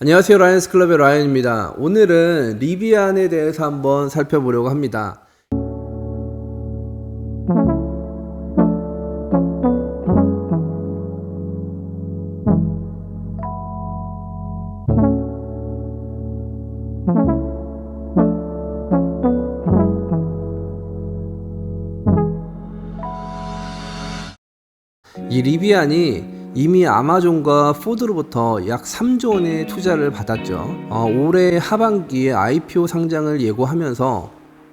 안녕하세요 라이언스 클럽의 라이언입니다. 오늘은 리비안에 대해서 한번 살펴보려고 합니다. 이 리비안이 이미 아마존과 포드로부터 약 3조 원의 투자를 받았죠. 어, 올해 하반기에 IPO 상장을 예고하면서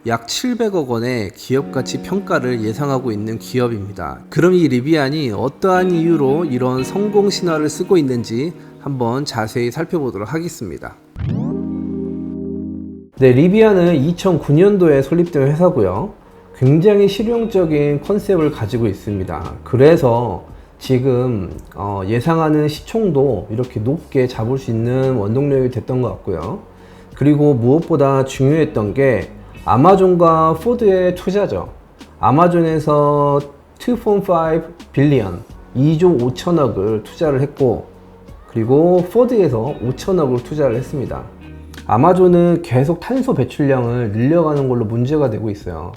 약 700억 원의 기업 가치 평가를 예상하고 있는 기업입니다. 그럼 이 리비안이 어떠한 이유로 이런 성공 신화를 쓰고 있는지 한번 자세히 살펴보도록 하겠습니다. 네, 리비안은 2009년도에 설립된 회사고요. 굉장히 실용적인 컨셉을 가지고 있습니다. 그래서 지금 어, 예상하는 시총도 이렇게 높게 잡을 수 있는 원동력이 됐던 것 같고요. 그리고 무엇보다 중요했던 게 아마존과 포드의 투자죠. 아마존에서 2.5 빌리언, 2조 5천억을 투자를 했고, 그리고 포드에서 5천억을 투자를 했습니다. 아마존은 계속 탄소 배출량을 늘려가는 걸로 문제가 되고 있어요.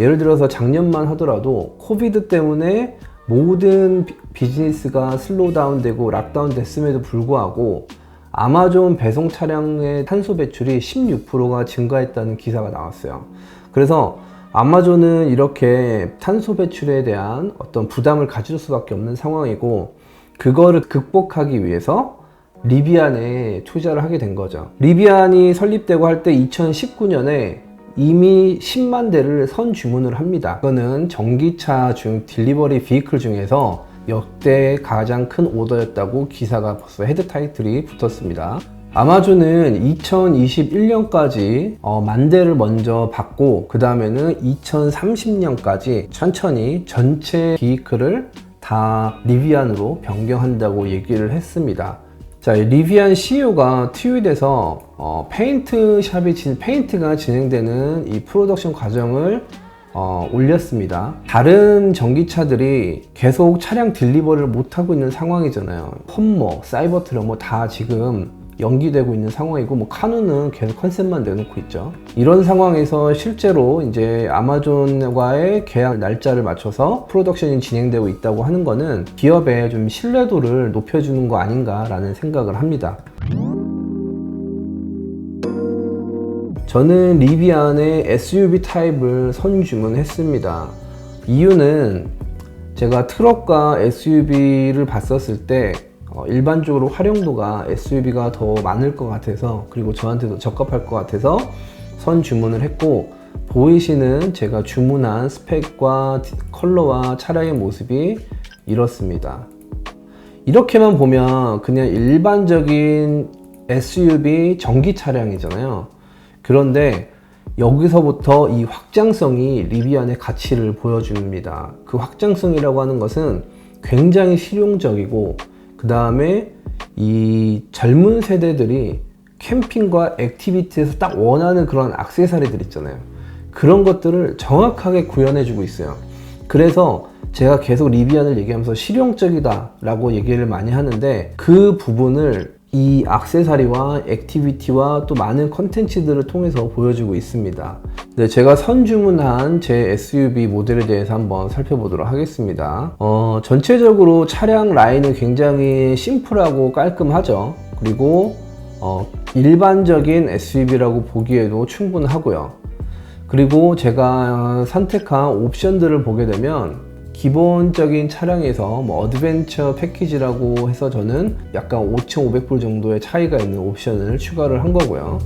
예를 들어서 작년만 하더라도 코비드 때문에 모든 비- 비즈니스가 슬로우 다운 되고 락다운 됐음에도 불구하고 아마존 배송 차량의 탄소 배출이 16%가 증가했다는 기사가 나왔어요. 그래서 아마존은 이렇게 탄소 배출에 대한 어떤 부담을 가질 수밖에 없는 상황이고 그거를 극복하기 위해서 리비안에 투자를 하게 된 거죠. 리비안이 설립되고 할 때 2019년에 이미 10만 대를 선 주문을 합니다. 이거는 전기차 중 딜리버리 비이클 중에서 역대 가장 큰 오더였다고 기사가 벌써 헤드 타이틀이 붙었습니다. 아마존은 2021년까지 만 대를 먼저 받고 그 다음에는 2030년까지 천천히 전체 비이클을 다 리비안으로 변경한다고 얘기를 했습니다. 자, 이 리비안 CEO가 트윗에서 어, 페인트 샵이 진, 페인트가 진행되는 이 프로덕션 과정을 어, 올렸습니다. 다른 전기차들이 계속 차량 딜리버리를 못하고 있는 상황이잖아요. 홈모, 사이버 트럭 뭐다 지금 연기되고 있는 상황이고 뭐 카누는 계속 컨셉만 내놓고 있죠. 이런 상황에서 실제로 이제 아마존과의 계약 날짜를 맞춰서 프로덕션이 진행되고 있다고 하는 거는 기업의 좀 신뢰도를 높여주는 거 아닌가라는 생각을 합니다. 저는 리비안의 SUV 타입을 선주문했습니다. 이유는 제가 트럭과 SUV를 봤었을 때 어, 일반적으로 활용도가 SUV가 더 많을 것 같아서 그리고 저한테도 적합할 것 같아서 선 주문을 했고 보이시는 제가 주문한 스펙과 디- 컬러와 차량의 모습이 이렇습니다. 이렇게만 보면 그냥 일반적인 SUV 전기 차량이잖아요. 그런데 여기서부터 이 확장성이 리비안의 가치를 보여줍니다. 그 확장성이라고 하는 것은 굉장히 실용적이고 그 다음에 이 젊은 세대들이 캠핑과 액티비티에서 딱 원하는 그런 악세사리들 있잖아요. 그런 것들을 정확하게 구현해주고 있어요. 그래서 제가 계속 리비안을 얘기하면서 실용적이다라고 얘기를 많이 하는데 그 부분을 이 악세사리와 액티비티와 또 많은 컨텐츠들을 통해서 보여주고 있습니다. 네, 제가 선주문한 제 SUV 모델에 대해서 한번 살펴보도록 하겠습니다. 어, 전체적으로 차량 라인은 굉장히 심플하고 깔끔하죠. 그리고 어, 일반적인 SUV라고 보기에도 충분하고요. 그리고 제가 선택한 옵션들을 보게 되면 기본적인 차량에서 뭐 어드벤처 패키지라고 해서 저는 약간 5,500불 정도의 차이가 있는 옵션을 추가를 한 거고요.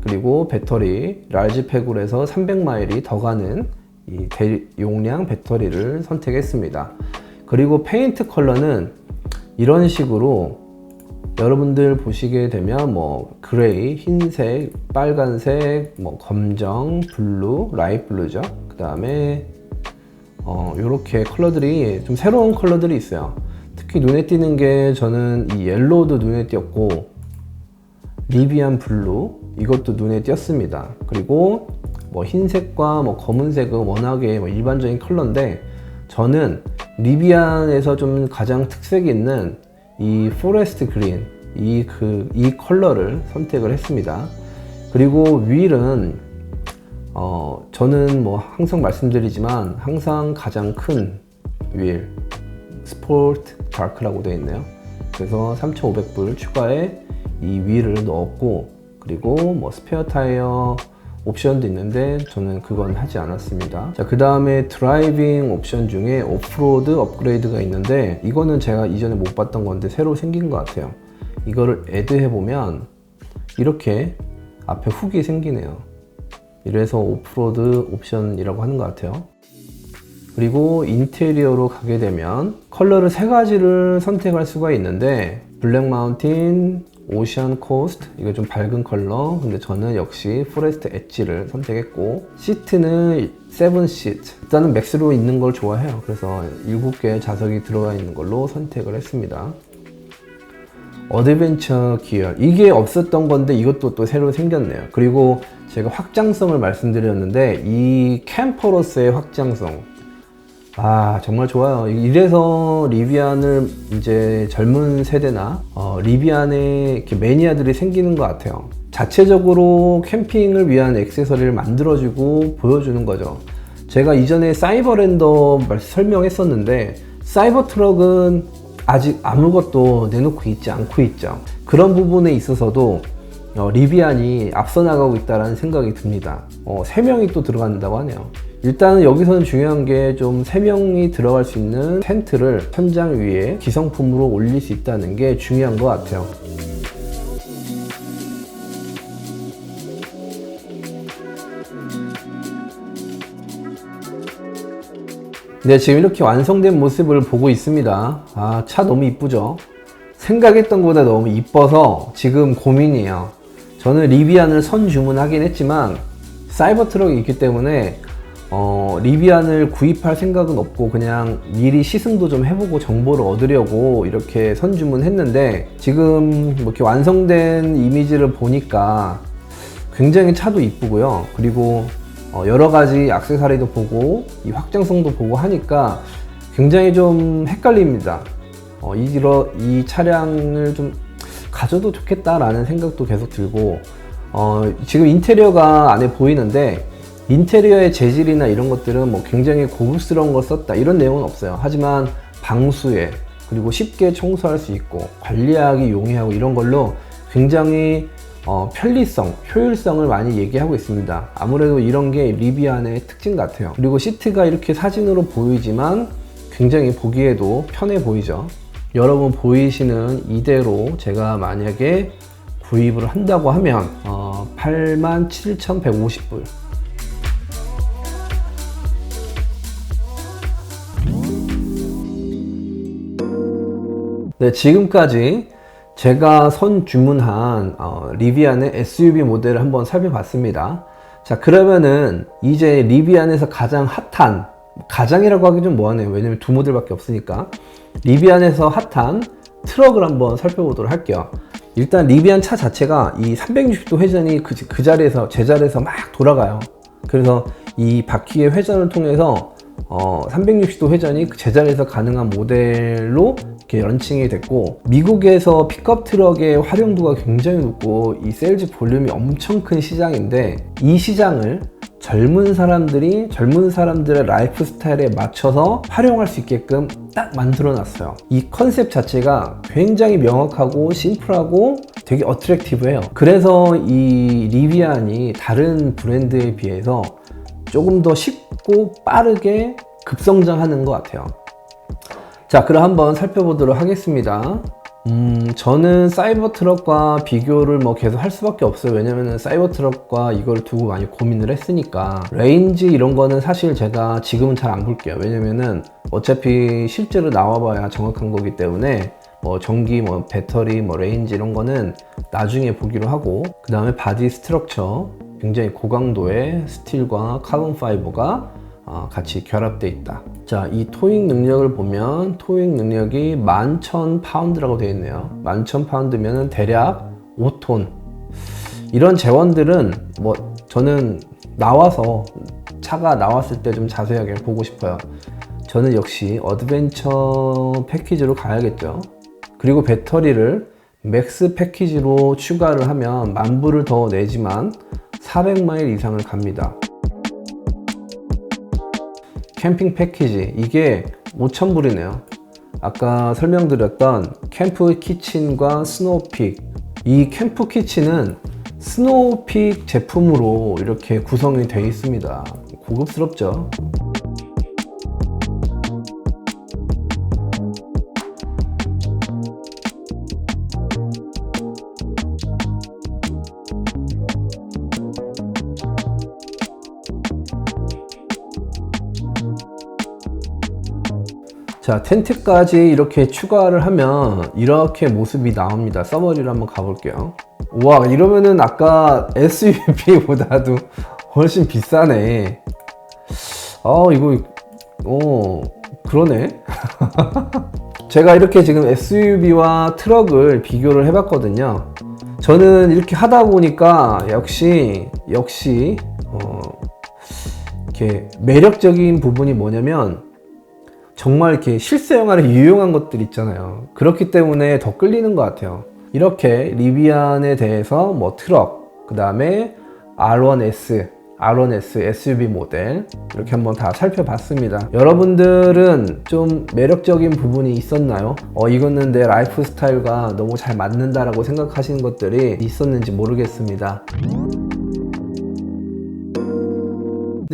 그리고 배터리 라지 팩으로 해서 300마일이 더 가는 이 대용량 배터리를 선택했습니다. 그리고 페인트 컬러는 이런 식으로 여러분들 보시게 되면 뭐 그레이, 흰색, 빨간색, 뭐 검정, 블루, 라이트 블루죠. 그 다음에 어 이렇게 컬러들이 좀 새로운 컬러들이 있어요. 특히 눈에 띄는 게 저는 이 옐로우도 눈에 띄었고 리비안 블루 이것도 눈에 띄었습니다. 그리고 뭐 흰색과 뭐 검은색은 워낙에 뭐 일반적인 컬러인데 저는 리비안에서 좀 가장 특색이 있는 이 포레스트 그린 이 그 이 컬러를 선택을 했습니다. 그리고 휠은 어 저는 뭐 항상 말씀드리지만 항상 가장 큰휠 스포츠 바크라고 되어 있네요. 그래서 3,500불 추가에 이 휠을 넣었고 그리고 뭐 스페어 타이어 옵션도 있는데 저는 그건 하지 않았습니다. 자, 그 다음에 드라이빙 옵션 중에 오프로드 업그레이드가 있는데 이거는 제가 이전에 못 봤던 건데 새로 생긴 것 같아요. 이거를 애드해 보면 이렇게 앞에 훅이 생기네요. 이래서 오프로드 옵션이라고 하는 것 같아요. 그리고 인테리어로 가게 되면 컬러를 세 가지를 선택할 수가 있는데 블랙 마운틴, 오션 코스트 이거 좀 밝은 컬러. 근데 저는 역시 포레스트 엣지를 선택했고 시트는 세븐 시트. 일단은 맥스로 있는 걸 좋아해요. 그래서 7개 좌석이 들어가 있는 걸로 선택을 했습니다. 어드벤처 기어. 이게 없었던 건데 이것도 또 새로 생겼네요. 그리고 제가 확장성을 말씀드렸는데 이 캠퍼로서의 확장성 아 정말 좋아요 이래서 리비안을 이제 젊은 세대나 어, 리비안에 이렇게 매니아들이 생기는 것 같아요 자체적으로 캠핑을 위한 액세서리를 만들어주고 보여주는 거죠 제가 이전에 사이버랜더 말- 설명했었는데 사이버 트럭은 아직 아무것도 내놓고 있지 않고 있죠 그런 부분에 있어서도 어, 리비안이 앞서 나가고 있다는 생각이 듭니다. 어, 3명이 또 들어간다고 하네요. 일단은 여기서는 중요한 게 좀 3명이 들어갈 수 있는 텐트를 천장 위에 기성품으로 올릴 수 있다는 게 중요한 것 같아요. 네, 지금 이렇게 완성된 모습을 보고 있습니다. 아, 차 너무 이쁘죠? 생각했던 것보다 너무 이뻐서 지금 고민이에요. 저는 리비안을 선 주문하긴 했지만 사이버 트럭이 있기 때문에 어, 리비안을 구입할 생각은 없고 그냥 미리 시승도 좀 해보고 정보를 얻으려고 이렇게 선 주문했는데 지금 뭐 이렇게 완성된 이미지를 보니까 굉장히 차도 이쁘고요. 그리고 어, 여러 가지 액세서리도 보고 이 확장성도 보고 하니까 굉장히 좀 헷갈립니다. 어, 이, 이러- 이 차량을 좀 가져도 좋겠다라는 생각도 계속 들고 어, 지금 인테리어가 안에 보이는데 인테리어의 재질이나 이런 것들은 뭐 굉장히 고급스러운 걸 썼다 이런 내용은 없어요. 하지만 방수에 그리고 쉽게 청소할 수 있고 관리하기 용이하고 이런 걸로 굉장히 어, 편리성, 효율성을 많이 얘기하고 있습니다. 아무래도 이런 게 리비안의 특징 같아요. 그리고 시트가 이렇게 사진으로 보이지만 굉장히 보기에도 편해 보이죠. 여러분 보이시는 이대로 제가 만약에 구입을 한다고 하면 어, 87,150불 네, 지금까지 제가 선 주문한 어, 리비안의 SUV 모델을 한번 살펴봤습니다. 자, 그러면은 이제 리비안에서 가장 핫한 가장이라고 하기 좀 뭐하네요. 왜냐면 두 모델밖에 없으니까 리비안에서 핫한 트럭을 한번 살펴보도록 할게요. 일단 리비안 차 자체가 이 360도 회전이 그, 그 자리에서 제 자리에서 막 돌아가요. 그래서 이 바퀴의 회전을 통해서 어, 360도 회전이 그 제자리에서 가능한 모델로 이렇게 런칭이 됐고 미국에서 픽업 트럭의 활용도가 굉장히 높고 이 세일즈 볼륨이 엄청 큰 시장인데 이 시장을 젊은 사람들이 젊은 사람들의 라이프 스타일에 맞춰서 활용할 수 있게끔 딱 만들어 놨어요. 이 컨셉 자체가 굉장히 명확하고 심플하고 되게 어트랙티브해요. 그래서 이 리비안이 다른 브랜드에 비해서 조금 더 쉽고 빠르게 급성장하는 것 같아요. 자, 그럼 한번 살펴보도록 하겠습니다. 음, 저는 사이버 트럭과 비교를 뭐 계속 할 수밖에 없어요. 왜냐면은 사이버 트럭과 이걸 두고 많이 고민을 했으니까. 레인지 이런 거는 사실 제가 지금은 잘 안 볼게요. 왜냐면은 어차피 실제로 나와봐야 정확한 거기 때문에 뭐 전기, 뭐 배터리, 뭐 레인지 이런 거는 나중에 보기로 하고 그 다음에 바디 스트럭처 굉장히 고강도의 스틸과 카본 파이버가 어, 같이 결합되어 있다. 자, 이 토익 능력을 보면 토익 능력이 11,000파운드라고 되어 있네요. 11,000파운드면 대략 5톤. 이런 재원들은 뭐 저는 나와서 차가 나왔을 때 좀 자세하게 보고 싶어요. 저는 역시 어드벤처 패키지로 가야겠죠. 그리고 배터리를 맥스 패키지로 추가를 하면 만 불을 더 내지만 400마일 이상을 갑니다. 캠핑 패키지 이게 5,000불이네요. 아까 설명드렸던 캠프 키친과 스노우픽 이 캠프 키친은 스노우픽 제품으로 이렇게 구성이 되어 있습니다. 고급스럽죠? 자, 텐트까지 이렇게 추가를 하면 이렇게 모습이 나옵니다. 서머리를 한번 가볼게요. 와, 이러면은 아까 SUV보다도 훨씬 비싸네. 아, 이거, 어, 그러네. 제가 이렇게 지금 SUV와 트럭을 비교를 해봤거든요. 저는 이렇게 하다 보니까 역시, 역시, 어, 이렇게 매력적인 부분이 뭐냐면 정말 이렇게 실세 영화를 유용한 것들 있잖아요. 그렇기 때문에 더 끌리는 것 같아요. 이렇게 리비안에 대해서 뭐 트럭, 그 다음에 R1S, R1S SUV 모델 이렇게 한번 다 살펴봤습니다. 여러분들은 좀 매력적인 부분이 있었나요? 어, 이거는 내 라이프 스타일과 너무 잘 맞는다라고 생각하시는 것들이 있었는지 모르겠습니다.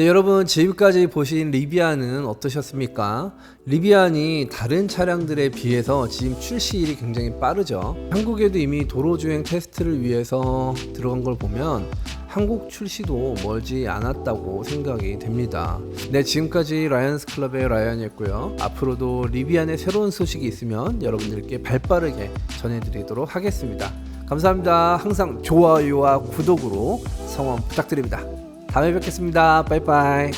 네, 여러분 지금까지 보신 리비안은 어떠셨습니까? 리비안이 다른 차량들에 비해서 지금 출시일이 굉장히 빠르죠. 한국에도 이미 도로주행 테스트를 위해서 들어간 걸 보면 한국 출시도 멀지 않았다고 생각이 됩니다. 네, 지금까지 라이언스 클럽의 라이언이었고요. 앞으로도 리비안의 새로운 소식이 있으면 여러분들께 발 빠르게 전해드리도록 하겠습니다. 감사합니다. 항상 좋아요와 구독으로 성원 부탁드립니다. 다음에 뵙겠습니다. 빠이빠이.